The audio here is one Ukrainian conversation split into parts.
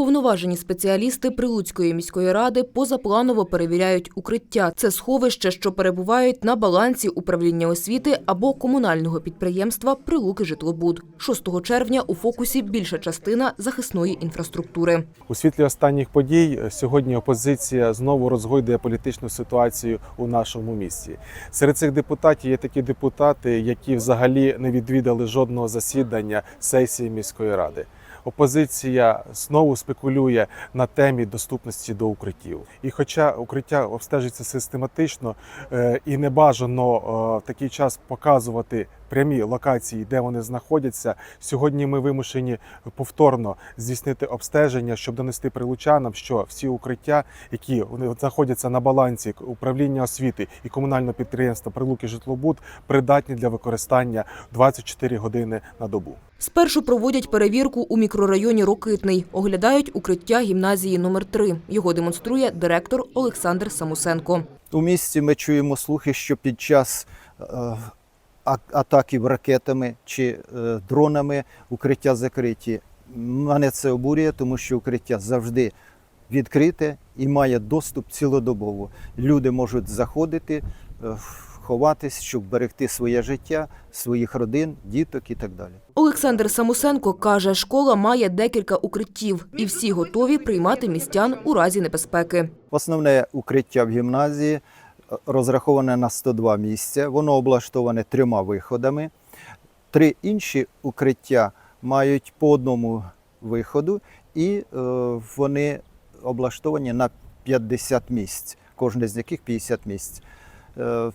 Уповноважені спеціалісти Прилуцької міської ради позапланово перевіряють укриття. Це сховища, що перебувають на балансі управління освіти або комунального підприємства Прилуки житлобуд. 6 червня у фокусі більша частина захисної інфраструктури. У світлі останніх подій сьогодні опозиція знову розгойдує політичну ситуацію у нашому місті. Серед цих депутатів є такі депутати, які взагалі не відвідали жодного засідання сесії міської ради. Опозиція знову спекулює на темі доступності до укриттів. І хоча укриття обстежується систематично е, і не бажано е, в такий час показувати прямі локації, де вони знаходяться, сьогодні ми вимушені повторно здійснити обстеження, щоб донести прилучанам, що всі укриття, які вони знаходяться на балансі управління освіти і комунального підприємства Прилуки житлобуд, придатні для використання 24 години на добу. Спершу проводять перевірку у мікрорайоні Рокитний. Оглядають укриття гімназії номер 3 Його демонструє директор Олександр Самусенко. У місті ми чуємо слухи, що під час а- атаків ракетами чи е, дронами укриття закриті. Мене це обурює, тому що укриття завжди відкрите і має доступ цілодобово. Люди можуть заходити, е, ховатись, щоб берегти своє життя, своїх родин, діток і так далі. Олександр Самусенко каже, школа має декілька укриттів, і всі готові приймати містян у разі небезпеки. Основне укриття в гімназії розраховане на 102 місця. Воно облаштоване трьома виходами. Три інші укриття мають по одному виходу, і е, вони облаштовані на 50 місць, кожне з яких 50 місць. Е,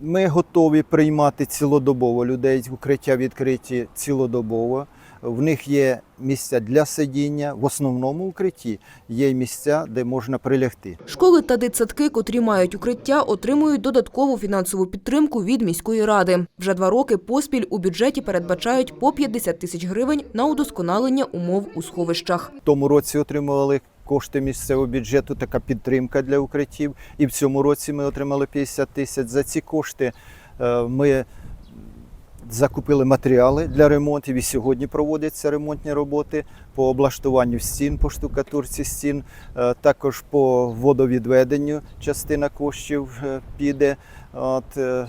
ми готові приймати цілодобово людей. Укриття відкриті цілодобово. В них є місця для сидіння. В основному укритті є місця, де можна прилягти. Школи та дитсадки, котрі мають укриття, отримують додаткову фінансову підтримку від міської ради. Вже два роки поспіль у бюджеті передбачають по 50 тисяч гривень на удосконалення умов у сховищах. Тому році отримували кошти місцевого бюджету, така підтримка для укриттів. І в цьому році ми отримали 50 тисяч. За ці кошти е, ми закупили матеріали для ремонтів. І сьогодні проводяться ремонтні роботи по облаштуванню стін, по штукатурці стін, е, також по водовідведенню частина коштів е, піде. От, е,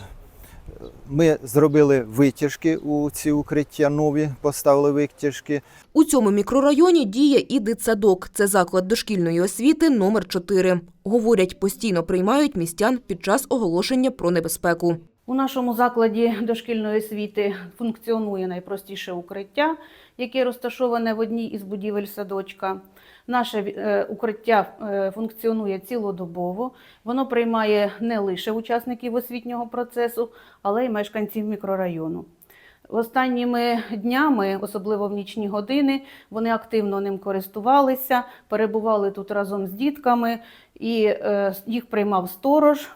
ми зробили витяжки у ці укриття нові, поставили витяжки. У цьому мікрорайоні діє і дитсадок. Це заклад дошкільної освіти номер 4 Говорять, постійно приймають містян під час оголошення про небезпеку. У нашому закладі дошкільної освіти функціонує найпростіше укриття, яке розташоване в одній із будівель садочка. Наше е, укриття е, функціонує цілодобово. Воно приймає не лише учасників освітнього процесу, але й мешканців мікрорайону. Останніми днями, особливо в нічні години, вони активно ним користувалися, перебували тут разом з дітками, і е, їх приймав сторож,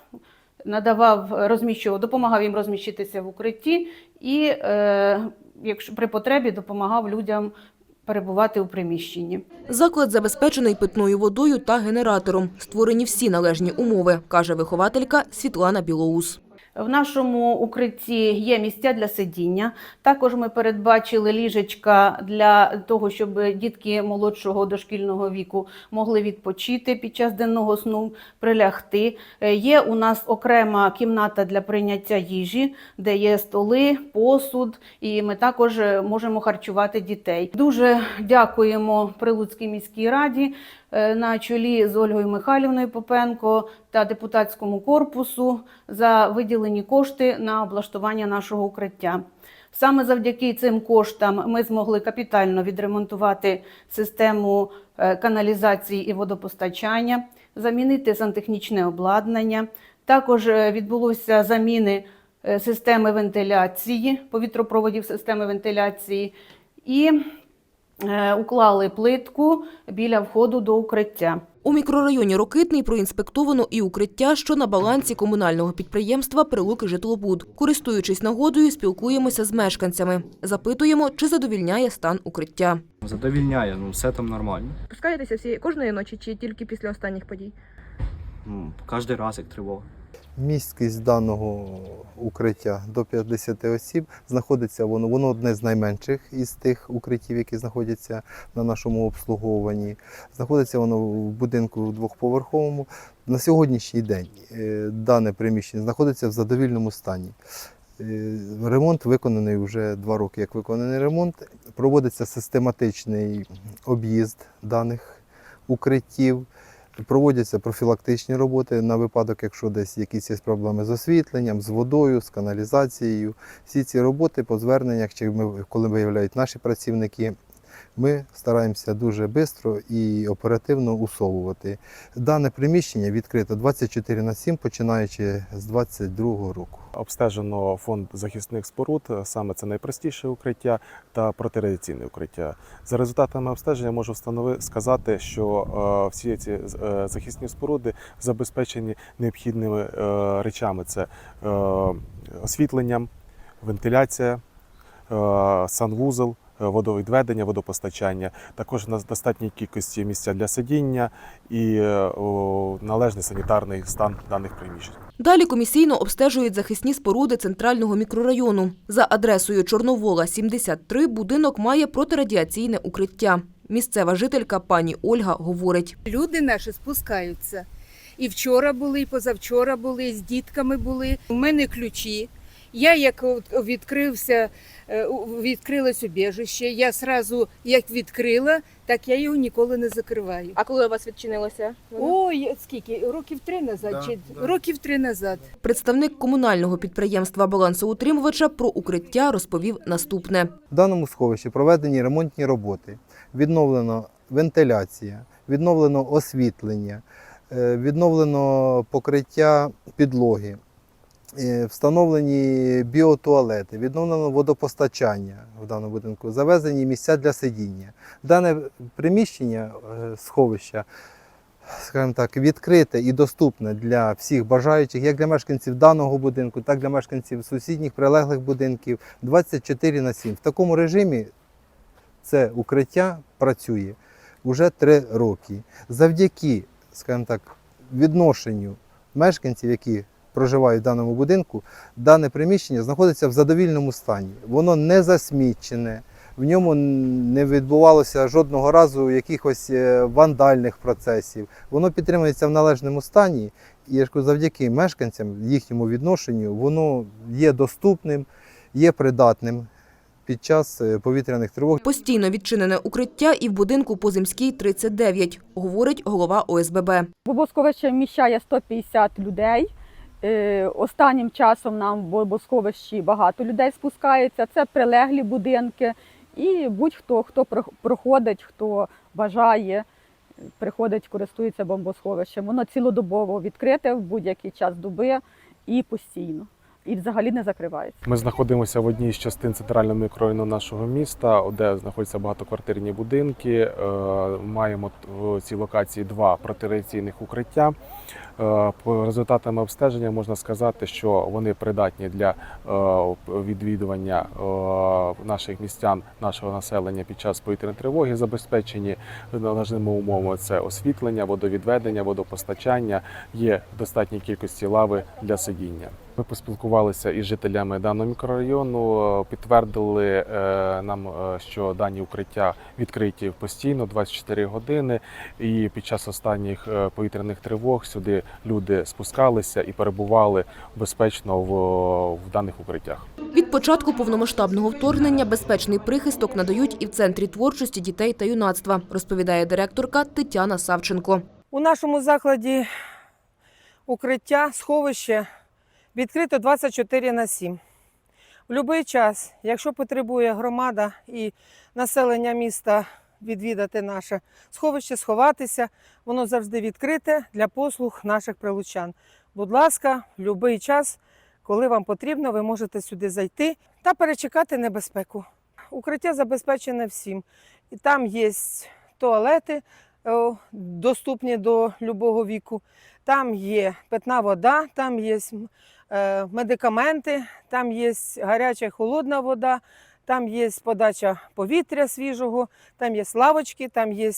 надавав, розміщував, допомагав їм розміщитися в укритті і, е, якщо при потребі, допомагав людям перебувати у приміщенні. Заклад забезпечений питною водою та генератором. Створені всі належні умови, каже вихователька Світлана Білоус. В нашому укритті є місця для сидіння. Також ми передбачили ліжечка для того, щоб дітки молодшого дошкільного віку могли відпочити під час денного сну, прилягти. Е, Є у нас окрема кімната для прийняття їжі, де є столи, посуд, і ми також е, можемо харчувати дітей. Дуже дякуємо Прилуцькій міській раді на чолі з Ольгою Михайлівною Попенко та депутатському корпусу за виділені кошти на облаштування нашого укриття. Саме завдяки цим коштам ми змогли капітально відремонтувати систему е, каналізації і водопостачання, замінити сантехнічне обладнання. Також е, відбулося заміни е, системи вентиляції, повітропроводів системи вентиляції і е, уклали плитку біля входу до укриття. У мікрорайоні Рокитний проінспектовано і укриття, що на балансі комунального підприємства Прилуки житлобуд. Користуючись нагодою, спілкуємося з мешканцями. Запитуємо, чи задовільняє стан укриття. Задовільняє, ну все там нормально. Пускаєтеся всі кожної ночі чи тільки після останніх подій? Ну, кожен раз як тривога. Місткість даного укриття до 50 осіб знаходиться воно, воно одне з найменших із тих укриттів, які знаходяться на нашому обслуговуванні. Знаходиться воно в будинку двохповерховому. На сьогоднішній день е, дане приміщення знаходиться в задовільному стані. Е, Ремонт виконаний вже два роки, як виконаний ремонт. Проводиться систематичний об'їзд даних укриттів. Проводяться профілактичні роботи на випадок, якщо десь якісь є проблеми з освітленням, з водою, з каналізацією. Всі ці роботи по зверненнях, чи коли виявляють наші працівники, ми стараємося дуже швидко і оперативно усовувати. Дане приміщення відкрито 24 на 7, починаючи з 22 року. Обстежено фонд захисних споруд, саме це найпростіше укриття та протирадіаційне укриття. За результатами обстеження можу сказати, що е, всі ці е, захисні споруди забезпечені необхідними е, речами: це освітленням, вентиляція, санвузол. Е, Водовідведення, водопостачання, також у нас достатній кількості місця для сидіння і е, належний санітарний стан даних приміщень. Далі комісійно обстежують захисні споруди центрального мікрорайону. За адресою Чорновола, 73, будинок має протирадіаційне укриття. Місцева жителька пані Ольга говорить. Люди наші спускаються. І вчора були, і позавчора були, і з дітками були. У мене ключі. Я як відкрився, е, у- відкрилось убіжище, я сразу як відкрила, так я його ніколи не закриваю. А коли у вас відчинилося? Ой, скільки? Років три назад? чи років три назад. Представник комунального підприємства балансоутримувача про укриття розповів наступне. В даному сховищі проведені ремонтні роботи, відновлено вентиляція, відновлено освітлення, е, відновлено покриття підлоги, встановлені біотуалети, відновлено водопостачання в даному будинку, завезені місця для сидіння. Дане приміщення е, сховища. Скажімо так, відкрите і доступне для всіх бажаючих, як для мешканців даного будинку, так і для мешканців сусідніх прилеглих будинків 24 на 7. В такому режимі це укриття працює вже три роки. Завдяки, скажімо так, відношенню мешканців, які проживають в даному будинку, дане приміщення знаходиться в задовільному стані. Воно не засмічене, в ньому не відбувалося жодного разу якихось е, вандальних процесів. Воно підтримується в належному стані, і я ж кажу, завдяки мешканцям, їхньому відношенню, воно є доступним, є придатним під час е, повітряних тривог. Постійно відчинене укриття і в будинку по Земській 39, говорить голова ОСББ. Бобосховище вміщає 150 людей. Е, Останнім часом нам в Бобосховищі багато людей спускається. Це прилеглі будинки. І будь-хто, хто проходить, хто бажає, приходить, користується бомбосховищем. Воно цілодобово відкрите в будь-який час доби і постійно. І взагалі не закривається. Ми знаходимося в одній з частин центрального мікрорайону нашого міста, де знаходяться багатоквартирні будинки. Е, Маємо в цій локації два протирадіаційних укриття. Е, По результатам обстеження можна сказати, що вони придатні для е, відвідування наших містян, нашого населення під час повітряної тривоги, забезпечені належними умовами. Це освітлення, водовідведення, водопостачання. Є достатній кількості лави для сидіння. Ми поспілкувалися із жителями даного мікрорайону, підтвердили е, нам, е, що дані укриття відкриті постійно 24 години. І під час останніх е, повітряних тривог сюди люди спускалися і перебували безпечно в, в даних укриттях. Від початку повномасштабного вторгнення безпечний прихисток надають і в Центрі творчості дітей та юнацтва, розповідає директорка Тетяна Савченко. У нашому закладі укриття, сховище відкрито 24 на 7. В будь-який час, якщо потребує громада і населення міста відвідати наше сховище, сховатися, воно завжди відкрите для послуг наших прилучан. Будь ласка, в будь-який час, коли вам потрібно, ви можете сюди зайти та перечекати небезпеку. Укриття забезпечене всім. І там є туалети, доступні до любого віку. Там є питна вода, там є е, медикаменти, там є гаряча і холодна вода, там є подача повітря свіжого, там є лавочки, там є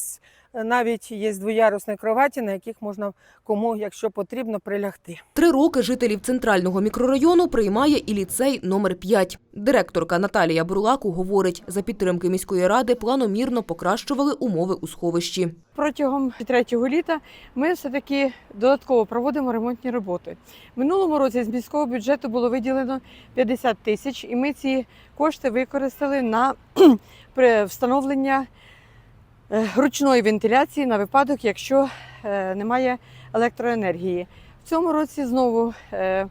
навіть є двоярусні кроваті, на яких можна кому, якщо потрібно, прилягти. Три роки жителів центрального мікрорайону приймає і ліцей номер 5 Директорка Наталія Бурлаку говорить, за підтримки міської ради планомірно покращували умови у сховищі. Протягом третього літа ми все-таки додатково проводимо ремонтні роботи. Минулому році з міського бюджету було виділено 50 тисяч, і ми ці кошти використали на при- встановлення ручної вентиляції на випадок, якщо е, немає електроенергії. В цьому році знову е,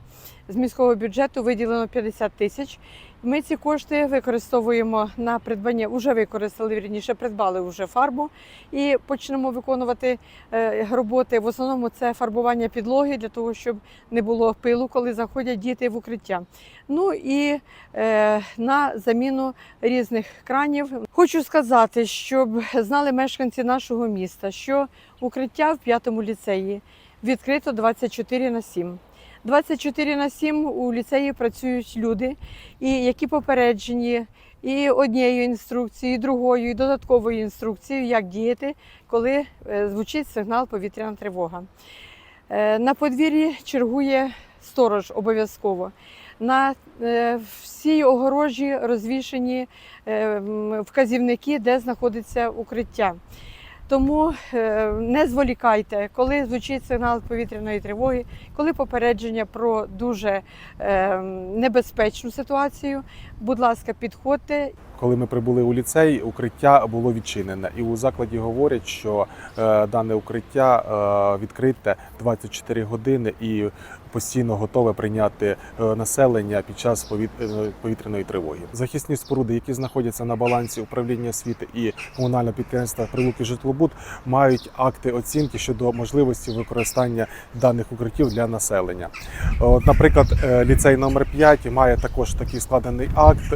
з міського бюджету виділено 50 тисяч. Ми ці кошти використовуємо на придбання, вже використали, вірніше, придбали вже фарбу і почнемо виконувати е, роботи. В основному це фарбування підлоги для того, щоб не було пилу, коли заходять діти в укриття. Ну і е, на заміну різних кранів. Хочу сказати, щоб знали мешканці нашого міста, що укриття в п'ятому ліцеї відкрито 24 на 7. 24 на 7 у ліцеї працюють люди, і які попереджені і однією інструкцією, і другою, і додатковою інструкцією, як діяти, коли е, звучить сигнал повітряна тривога. Е, На подвір'ї чергує сторож обов'язково. На е, всій огорожі розвішені вказівники, де знаходиться укриття. Тому е, не зволікайте, коли звучить сигнал повітряної тривоги, коли попередження про дуже е, небезпечну ситуацію, будь ласка, підходьте. Коли ми прибули у ліцей, укриття було відчинене, і у закладі говорять, що е, дане укриття відкрите 24 години і постійно готове прийняти е, населення під час е, повітряної тривоги. Захисні споруди, які знаходяться на балансі управління освіти і комунального підприємства Прилуки Житлобуд, мають акти оцінки щодо можливості використання даних укриттів для населення. Наприклад, е, ліцей номер 5 має також такий складений акт,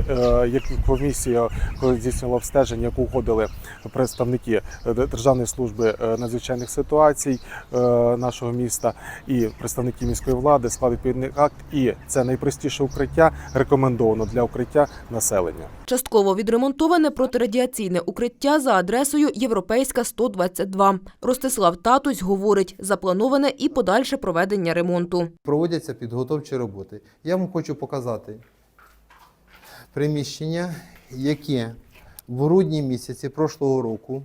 як комісія, коли здійснювала обстеження, яку входили представники Державної служби надзвичайних ситуацій нашого міста і представники міської влади, склад відповідний акт. І це найпростіше укриття, рекомендовано для укриття населення. Частково відремонтоване протирадіаційне укриття за адресою Європейська 122. Ростислав Татусь говорить, заплановане і подальше проведення ремонту. проводяться підготовчі роботи. Я вам хочу показати приміщення, яке в грудні місяці прошлого року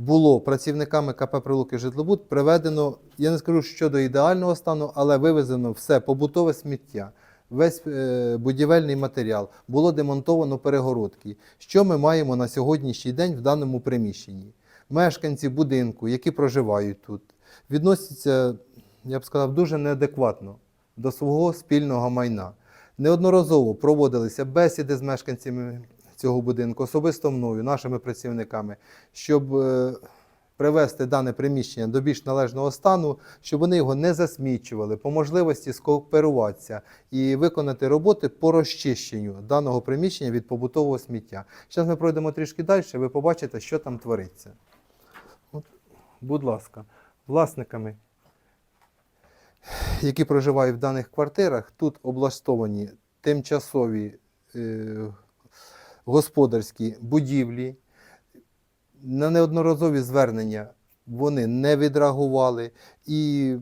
було працівниками КП Прилуки Житлобуд приведено, я не скажу, що до ідеального стану, але вивезено все побутове сміття. Весь е, будівельний матеріал було демонтовано перегородки. Що ми маємо на сьогоднішній день в даному приміщенні? Мешканці будинку, які проживають тут, відносяться, я б сказав, дуже неадекватно до свого спільного майна. Неодноразово проводилися бесіди з мешканцями цього будинку, особисто мною, нашими працівниками, щоб е, привести дане приміщення до більш належного стану, щоб вони його не засмічували, по можливості скооперуватися і виконати роботи по розчищенню даного приміщення від побутового сміття. Зараз ми пройдемо трішки далі, ви побачите, що там твориться. От, будь ласка, власниками які проживають в даних квартирах, тут облаштовані тимчасові е, господарські будівлі. На неодноразові звернення вони не відреагували. І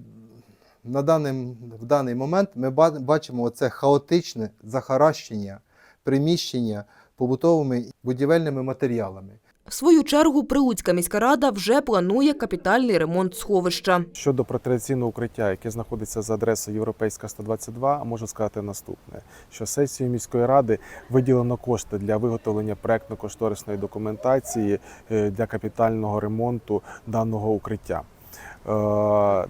на даний, в даний момент ми бачимо оце хаотичне захаращення приміщення побутовими будівельними матеріалами. В свою чергу Прилуцька міська рада вже планує капітальний ремонт сховища. Щодо протираційного укриття, яке знаходиться за адресою Європейська 122, можу сказати наступне: що сесією міської ради виділено кошти для виготовлення проектно-кошторисної документації е, для капітального ремонту даного укриття. Е,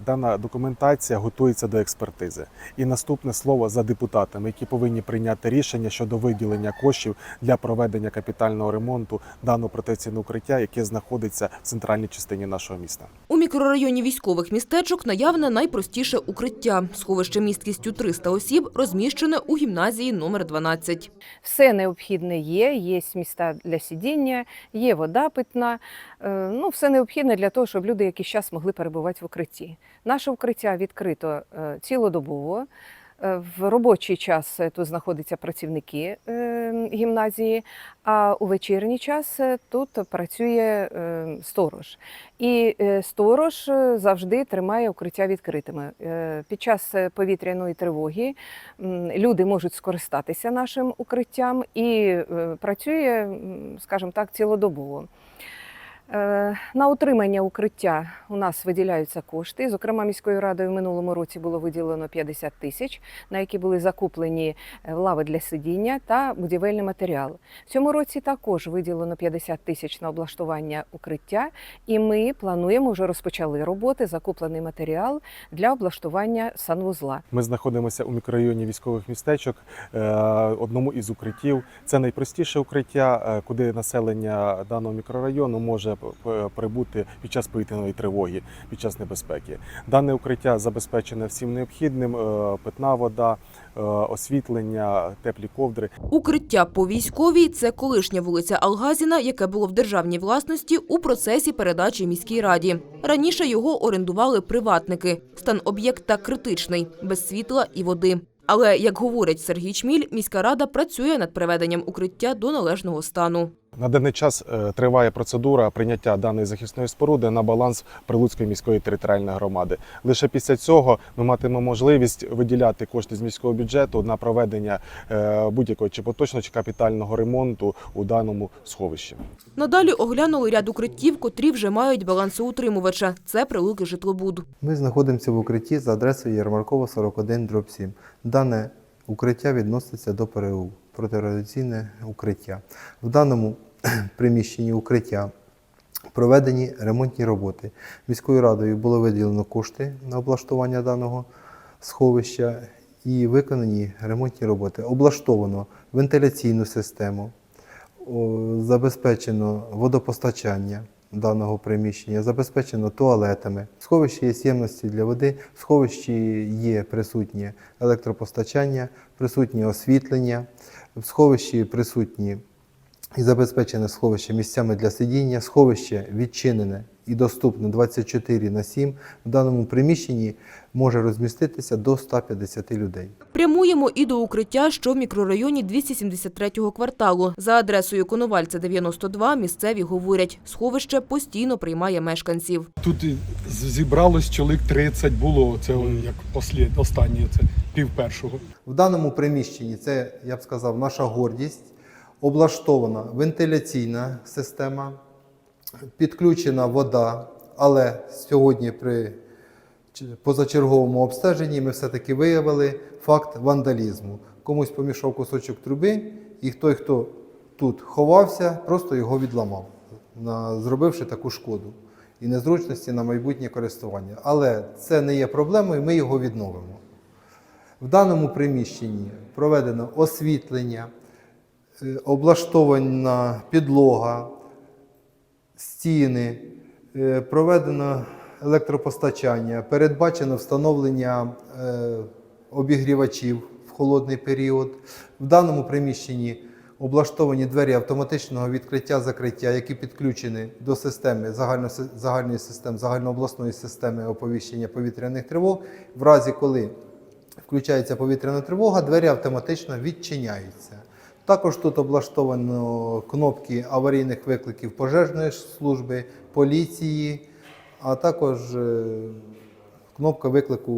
Дана документація готується до експертизи. І наступне слово за депутатами, які повинні прийняти рішення щодо виділення коштів для проведення капітального ремонту даного протекційного укриття, яке знаходиться в центральній частині нашого міста. У мікрорайоні військових містечок наявне найпростіше укриття. Сховище місткістю 300 осіб розміщене у гімназії номер 12. Все необхідне є, є міста для сидіння, є вода питна. Е, Ну, все необхідне для того, щоб люди якийсь час могли перебувати в укритті. Наше укриття відкрито е, цілодобово. Е, В робочий час тут знаходяться працівники гімназії, а у вечірній час тут працює сторож. І сторож завжди тримає укриття відкритими. Під час повітряної тривоги люди можуть скористатися нашим укриттям і працює, скажімо так, цілодобово. Е, На утримання укриття у нас виділяються кошти. Зокрема, міською радою в минулому році було виділено 50 тисяч, на які були закуплені е, лави для сидіння та будівельний матеріал. В цьому році також виділено 50 тисяч на облаштування укриття, і ми плануємо вже розпочали роботи, закуплений матеріал для облаштування санвузла. Ми знаходимося у мікрорайоні військових містечок, е, одному із укриттів. Це найпростіше укриття, куди населення даного мікрорайону може прибути під час повітряної тривоги, під час небезпеки. Дане укриття забезпечене всім необхідним: е, питна вода, е, освітлення, теплі ковдри. Укриття по військовій це колишня вулиця Алгазіна, яке було в державній власності у процесі передачі міській раді. Раніше його орендували приватники. Стан об'єкта критичний, без світла і води. Але, як говорить Сергій Чміль, міська рада працює над приведенням укриття до належного стану. На даний час е, триває процедура прийняття даної захисної споруди на баланс Прилуцької міської територіальної громади. Лише після цього ми матимемо можливість виділяти кошти з міського бюджету на проведення е, будь-якого чи поточного чи капітального ремонту у даному сховищі. Надалі оглянули ряд укриттів, котрі вже мають балансоутримувача. Це прилуки житлобуд. Ми знаходимося в укритті за адресою Ярмаркова 41 дроб 7. Дане укриття відноситься до ПРУ протирадіаційне укриття. В даному приміщенні укриття проведені ремонтні роботи. Міською радою було виділено кошти на облаштування даного сховища і виконані ремонтні роботи. Облаштовано вентиляційну систему, забезпечено водопостачання даного приміщення, забезпечено туалетами. В сховищі є ємності для води, в сховищі є присутнє електропостачання, присутнє освітлення, в сховищі присутні і забезпечене сховище місцями для сидіння. Сховище відчинене і доступне 24 на 7. В даному приміщенні може розміститися до 150 людей. Прямуємо і до укриття, що в мікрорайоні 273-го кварталу. За адресою Коновальця 92 місцеві говорять, сховище постійно приймає мешканців. Тут зібралось чоловік 30 було, це як послід, останнє, це пів першого. В даному приміщенні це, я б сказав, наша гордість. Облаштована вентиляційна система, підключена вода, але сьогодні при позачерговому обстеженні ми все-таки виявили факт вандалізму. Комусь помішав кусочок труби, і той, хто тут ховався, просто його відламав, зробивши таку шкоду і незручності на майбутнє користування. Але це не є проблемою, ми його відновимо. В даному приміщенні проведено освітлення, облаштована підлога, стіни, е, проведено електропостачання, передбачено встановлення е, обігрівачів в холодний період. В даному приміщенні облаштовані двері автоматичного відкриття-закриття, які підключені до системи загально, загальної системи, загальнообласної системи оповіщення повітряних тривог. В разі, коли включається повітряна тривога, двері автоматично відчиняються. Також тут облаштовано кнопки аварійних викликів пожежної служби, поліції, а також е, кнопка виклику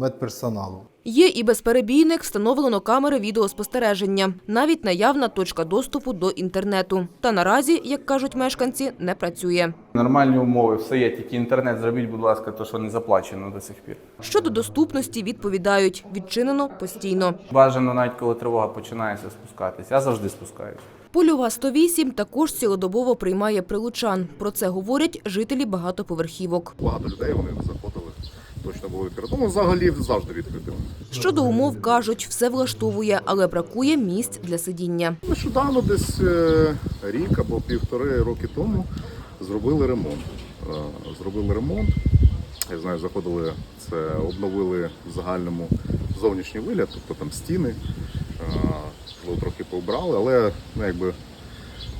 медперсоналу. Є і безперебійник, встановлено камери відеоспостереження, навіть наявна точка доступу до інтернету. Та наразі, як кажуть мешканці, не працює. Нормальні умови, все є, тільки інтернет зробіть, будь ласка, то що не заплачено до сих пір. Щодо доступності, відповідають – відчинено постійно. Бажано навіть коли тривога починається спускатись. Я завжди спускаюсь. Польова 108 також цілодобово приймає прилучан. Про це говорять жителі багатоповерхівок. Багато людей вони заходили, точно було відкрито. Ну, взагалі завжди відкрито. Щодо умов, кажуть, все влаштовує, але бракує місць для сидіння. Нещодавно, десь е, рік або півтори роки тому, зробили ремонт. Е, Зробили ремонт. Я знаю, заходили, це обновили в загальному зовнішній вигляд, тобто там стіни. Е, трохи поубрали, але ну, якби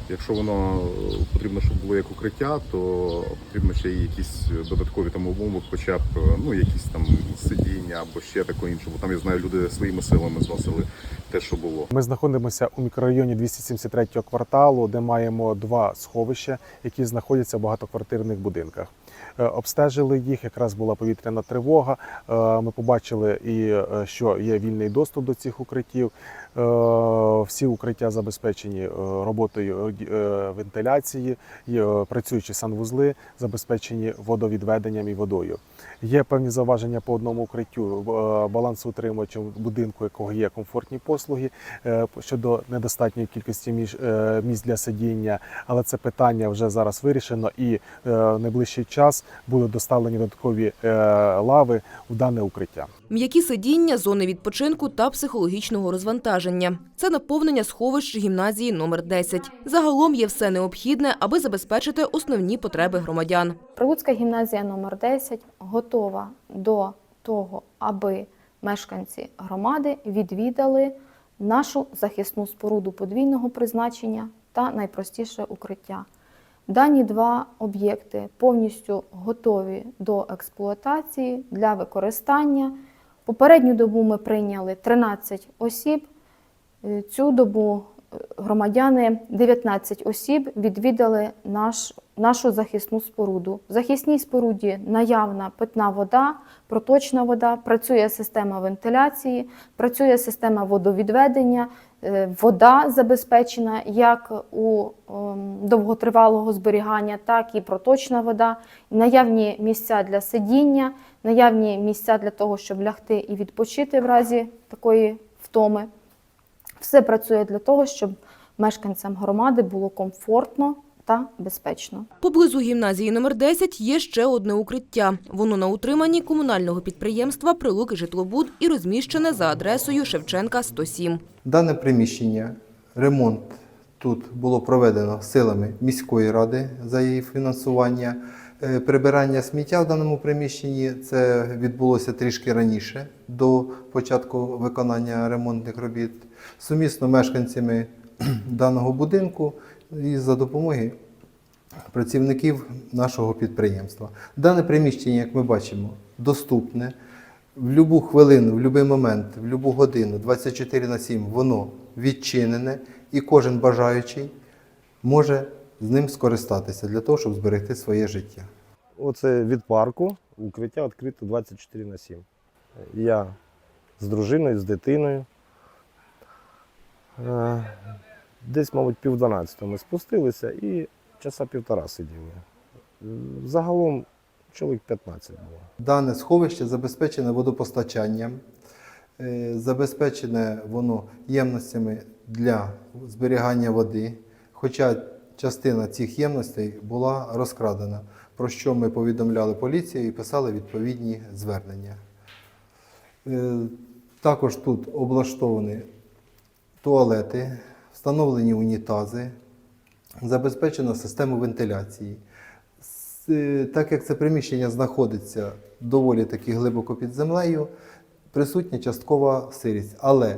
Якщо воно е, потрібно, щоб було як укриття, то потрібно ще й якісь додаткові там умови, хоча б е, ну якісь там сидіння або ще таке інше. Бо там я знаю, люди своїми силами зносили те, що було. Ми знаходимося у мікрорайоні 273 кварталу, де маємо два сховища, які знаходяться в багатоквартирних будинках. Е, Обстежили їх, якраз була повітряна тривога. Е, Ми побачили, і е, що є вільний доступ до цих укриттів. Е, Всі укриття забезпечені е, роботою е, вентиляції, працюючі санвузли, забезпечені водовідведенням і водою. Є певні заваження по одному укриттю балансоутримувачем будинку, якого є комфортні послуги щодо недостатньої кількості місць для сидіння, але це питання вже зараз вирішено, і в найближчий час будуть доставлені додаткові лави в дане укриття. М'які сидіння, зони відпочинку та психологічного розвантаження. Це наповнення сховищ гімназії номер 10. Загалом є все необхідне, аби забезпечити основні потреби громадян. Прилуцька гімназія номер 10 готова до того, аби мешканці громади відвідали нашу захисну споруду подвійного призначення та найпростіше укриття. Дані два об'єкти повністю готові до експлуатації для використання. Попередню добу ми прийняли 13 осіб. Е, Цю добу е, громадяни 19 осіб відвідали наш, нашу захисну споруду. В захисній споруді наявна питна вода, проточна вода, працює система вентиляції, працює система водовідведення, е, вода забезпечена як у ем, довготривалого зберігання, так і проточна вода, наявні місця для сидіння, наявні місця для того, щоб лягти і відпочити в разі такої втоми. Все працює для того, щоб мешканцям громади було комфортно та безпечно. Поблизу гімназії номер 10 є ще одне укриття. Воно на утриманні комунального підприємства Прилуки Житлобуд і розміщене за адресою Шевченка 107. Дане приміщення, ремонт тут було проведено силами міської ради за її фінансування. Е, Прибирання сміття в даному приміщенні це відбулося трішки раніше до початку виконання ремонтних робіт. Сумісно мешканцями даного будинку і за допомоги працівників нашого підприємства. Дане приміщення, як ми бачимо, доступне. В будь-яку хвилину, в будь-який момент, в будь-яку годину, 24 на 7 воно відчинене, і кожен бажаючий може з ним скористатися для того, щоб зберегти своє життя. Оце від парку, укриття відкрито 24 на 7. Я з дружиною, з дитиною. Е, Десь, мабуть, пів 12 ми спустилися і часа півтора сиділи. Загалом чоловік 15 було. Дане сховище забезпечене водопостачанням, е, забезпечене воно ємностями для зберігання води, хоча частина цих ємностей була розкрадена, про що ми повідомляли поліцію і писали відповідні звернення. Е, Також тут облаштовані туалети, встановлені унітази, забезпечена система вентиляції. Е, Так як це приміщення знаходиться доволі таки глибоко під землею, присутня часткова сирість. Але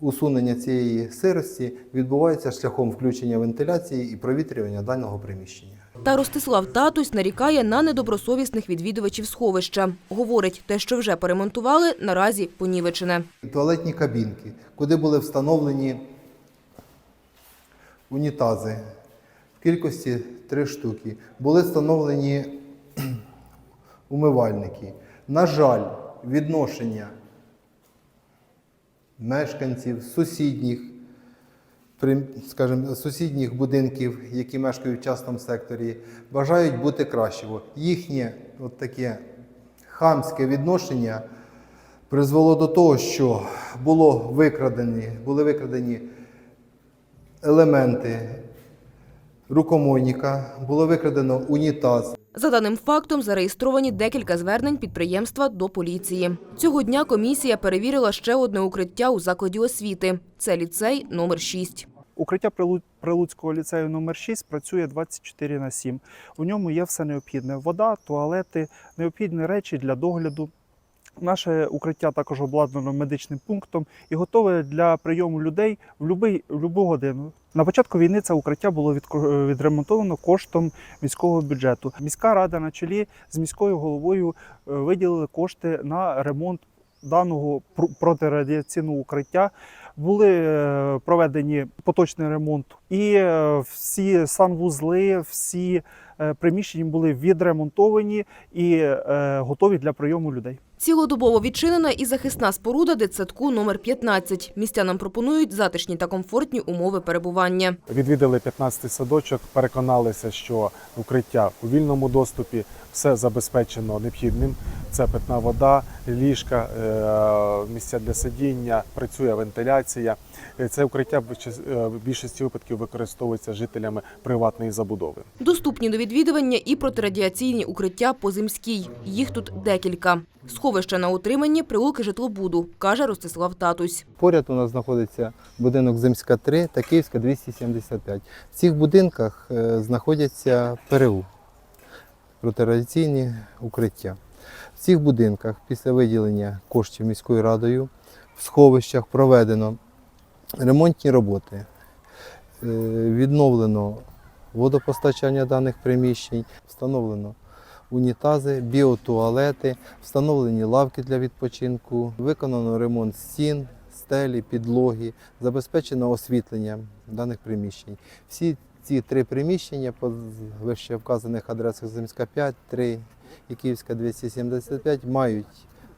усунення цієї сирості відбувається шляхом включення вентиляції і провітрювання даного приміщення. Та Ростислав Татусь нарікає на недобросовісних відвідувачів сховища. Говорить, те, що вже поремонтували, наразі понівечене. Туалетні кабінки, куди були встановлені унітази в кількості три штуки. Були встановлені умивальники. На жаль, відношення мешканців сусідніх, скажімо, сусідніх будинків, які мешкають в частному секторі, бажають бути кращого. Їхнє от таке хамське відношення призвело до того, що було викрадені, були викрадені елементи рукомойника, було викрадено унітаз. За даним фактом зареєстровані декілька звернень підприємства до поліції. Цього дня комісія перевірила ще одне укриття у закладі освіти. Це ліцей номер 6. Укриття Прилуцького ліцею номер 6 працює 24 на 7. У ньому є все необхідне: вода, туалети, необхідні речі для догляду Наше укриття також обладнано медичним пунктом і готове для прийому людей в будь-яку годину. На початку війни це укриття було відремонтовано коштом міського бюджету. Міська рада на чолі з міською головою е, виділили кошти на ремонт даного протирадіаційного укриття. Були е, проведені поточний ремонт, і е, всі санвузли, всі е, приміщення були відремонтовані і готові для прийому людей. Цілодобово відчинена і захисна споруда дитсадку номер 15. Містянам пропонують затишні та комфортні умови перебування. Відвідали 15-й садочок, переконалися, що укриття у вільному доступі, все забезпечено необхідним. Це питна вода, ліжка, е, місця для сидіння, працює вентиляція. Е, Це укриття в е, в більшості випадків використовується жителями приватної забудови. Доступні до відвідування і протирадіаційні укриття по Зимській. Їх тут декілька. Сховище на утриманні прилуки житлобуду, каже Ростислав Татусь. Поряд у нас знаходиться будинок Зимська 3 та Київська 275. В цих будинках знаходяться ПРУ, протирадіаційні укриття. В цих будинках після виділення коштів міською радою в сховищах проведено ремонтні роботи, е, відновлено водопостачання даних приміщень, встановлено унітази, біотуалети, встановлені лавки для відпочинку, виконано ремонт стін, стелі, підлоги, забезпечено освітлення даних приміщень. Всі ці три приміщення по вище вказаних адресах Земська 5, 3 і Київська 275 мають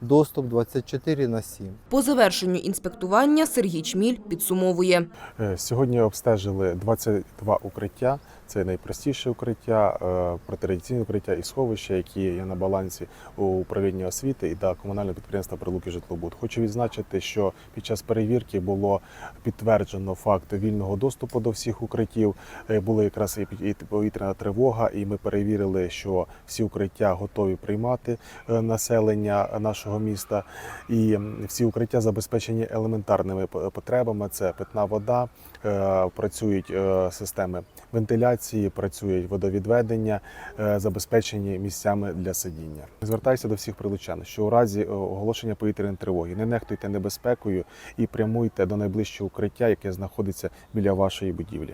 доступ 24 на 7. По завершенню інспектування Сергій Чміль підсумовує. Е, Сьогодні обстежили 22 укриття. Це найпростіше укриття, е, протирадіаційне укриття і сховища, які є на балансі у управлінні освіти і та комунального підприємства Прилуки житлобуд. Хочу відзначити, що під час перевірки було підтверджено факт вільного доступу до всіх укриттів. Е, Була якраз і повітряна тривога, і ми перевірили, що всі укриття готові приймати е, населення нашого міста. І всі укриття забезпечені елементарними потребами: це питна вода, працюють е, системи вентиляції, працюють водовідведення, е, забезпечені місцями для сидіння. Звертаюся до всіх прилучан, що у разі е, оголошення повітряної тривоги не нехтуйте небезпекою і прямуйте до найближчого укриття, яке знаходиться біля вашої будівлі.